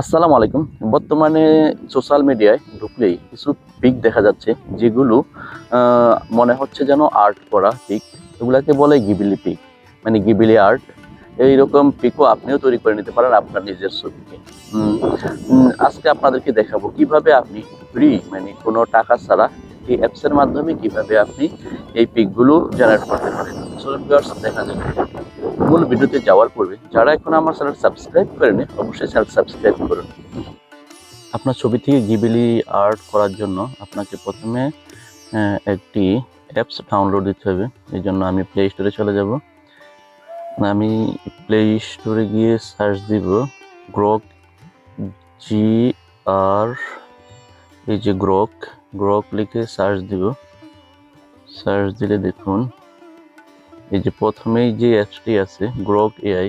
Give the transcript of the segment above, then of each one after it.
আসসালামু আলাইকুম। বর্তমানে সোশ্যাল মিডিয়ায় ঢুকলেই কিছু পিক দেখা যাচ্ছে, যেগুলো মনে হচ্ছে যেন আর্ট করা পিক এগুলাকে বলে গিবিলি পিক মানে গিবিলি আর্ট এইরকম পিকও আপনিও তৈরি করে নিতে পারেন আপনার নিজের ছবিকে। আজকে আপনাদেরকে দেখাবো কীভাবে আপনি ফ্রি মানে কোনো টাকা ছাড়া এই অ্যাপসের মাধ্যমে কীভাবে আপনি এই পিকগুলো জেনারেট করতে পারেন। দেখা যাবে মূল ভিডিওতে যাওয়ার পূর্বে যারা এখন আমার চ্যানেল সাবস্ক্রাইব করেনি, অবশ্যই চ্যানেল সাবস্ক্রাইব করুন। আপনার ছবি থেকে গিবিলি আর্ট করার জন্য আপনাকে প্রথমে একটি অ্যাপস ডাউনলোড দিতে হবে। এই জন্য আমি প্লে স্টোরে চলে যাব। আমি প্লে স্টোরে গিয়ে সার্চ দিব গ্রক জি আর এই যে গ্রক গ্রক লিখে সার্চ দিব। সার্চ দিলে দেখুন এই যে প্রথমেই যে অ্যাপসটি আছে গ্রোক এআই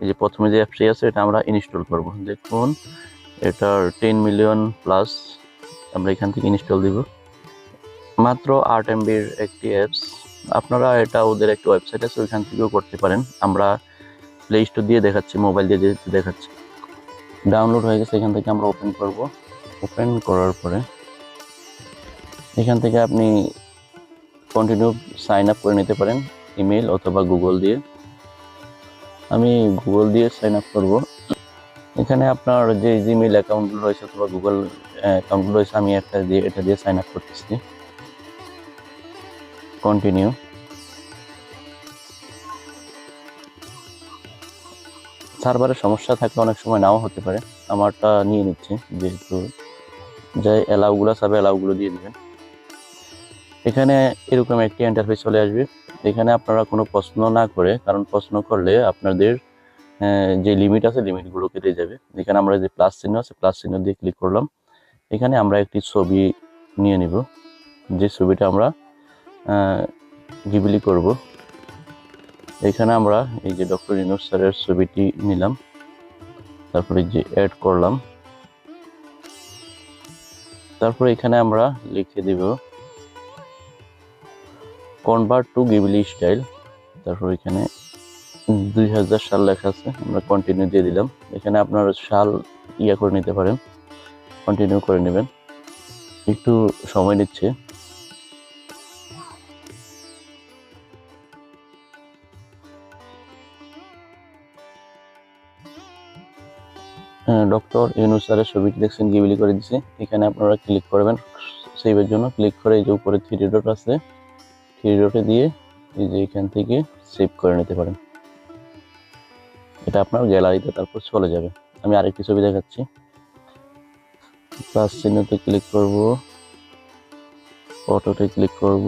এই যে প্রথমে যে অ্যাপসটি আছে, এটা আমরা ইনস্টল করব। দেখুন, এটার টেন মিলিয়ন প্লাস আমরা এখান থেকে ইনস্টল দিব। মাত্র আট এমবির একটি অ্যাপস আপনারা এটা ওদের একটা ওয়েবসাইট আছে, ওইখান থেকেও করতে পারেন। আমরা প্লে স্টোর দিয়ে দেখাচ্ছি মোবাইল দিয়ে যেহেতু দেখাচ্ছি। ডাউনলোড হয়ে গেছে, এখান থেকে আমরা ওপেন করব। ওপেন করার পরে এখান থেকে আপনি কন্টিনিউ সাইন আপ করে নিতে পারেন। ইমেল অথবা গুগল দিয়ে। আমি গুগল দিয়ে সাইন আপ করব। এখানে আপনার যে জিমেল অ্যাকাউন্টগুলো রয়েছে অথবা গুগল অ্যাকাউন্টগুলো রয়েছে, আমি একটা দিয়ে, এটা দিয়ে সাইন আপ করতেছি। কন্টিনিউ সার্ভারের সমস্যা থাকলে অনেক সময় নাও হতে পারে। আমারটা নিয়ে নিচ্ছে, যেহেতু যে অ্যালাউগুলো সব অ্যালাউগুলো দিয়ে দিবেন। এখানে এরকম একটি ইন্টারফেস চলে আসবে। এখানে আপনারা কোনো প্রশ্ন না করে, কারণ প্রশ্ন করলে আপনাদের যে লিমিট আছে লিমিটগুলো কেটে যাবে। এখানে আমরা যে প্লাস চিহ্ন আছে প্লাস চিহ্ন দিয়ে ক্লিক করলাম। এখানে আমরা একটি ছবি নিয়ে নিব। যে ছবিটা আমরা গিবিলি করব। এখানে আমরা এই যে ডক্টর ইনোজ স্যারের ছবিটি নিলাম। তারপরে যে অ্যাড করলাম। তারপরে এখানে আমরা লিখে দিব কনভার্ট টু গিবলি স্টাইল তারপর এখানে দুই হাজার সাল লেখা আছে, আমরা কন্টিনিউ দিয়ে দিলাম। এখানে আপনার সাল ইয়া করে নিতে পারেন কন্টিনিউ করে নেবেন। একটু সময় নিচ্ছে। ডক্টর ইউনুসারের ছবিটি দেখছেন গিবিলি করে দিছে। এখানে আপনারা ক্লিক করবেন। সেভের জন্য ক্লিক করে এই যে উপরে থ্রি ডট আছে থ্রি দিয়ে এই যে এখান থেকে সেভ করে নিতে পারেন। এটা আপনার গ্যালারিতে তারপর চলে যাবে। আমি আরেকটি ছবি দেখাচ্ছি। প্লাস চিহ্নতে ক্লিক করব। ফটোতে ক্লিক করব।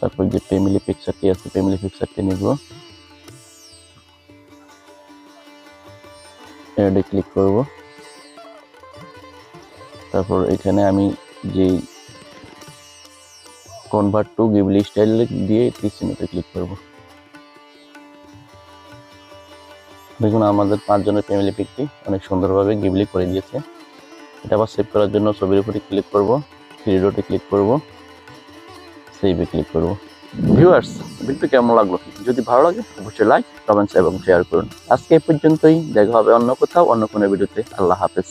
তারপর যে ফ্যামিলি পিকচারটি আছে ফ্যামিলি পিকচারটি নিব। অ্যাডে ক্লিক করব। তারপর এখানে আমি যেই কনভার্ট টু গিবলি স্টাইল দিয়ে তীর চিহ্নতে ক্লিক করব। দেখুন, আমাদের পাঁচজনের ফ্যামিলি পিকটি অনেক সুন্দরভাবে গিবলি করে দিয়েছে। এটা আবার সেভ করার জন্য ছবির উপরে ক্লিক করব থ্রি ডটে ক্লিক করব সেভে ক্লিক করব। ভিউয়ার্স ভিডিও কেমন লাগল? যদি ভালো লাগে, অবশ্যই লাইক কমেন্টস এবং শেয়ার করুন। আজকে এই পর্যন্তই, দেখা হবে অন্য কোথাও, অন্য কোনো ভিডিওতে। আল্লাহ হাফেজ।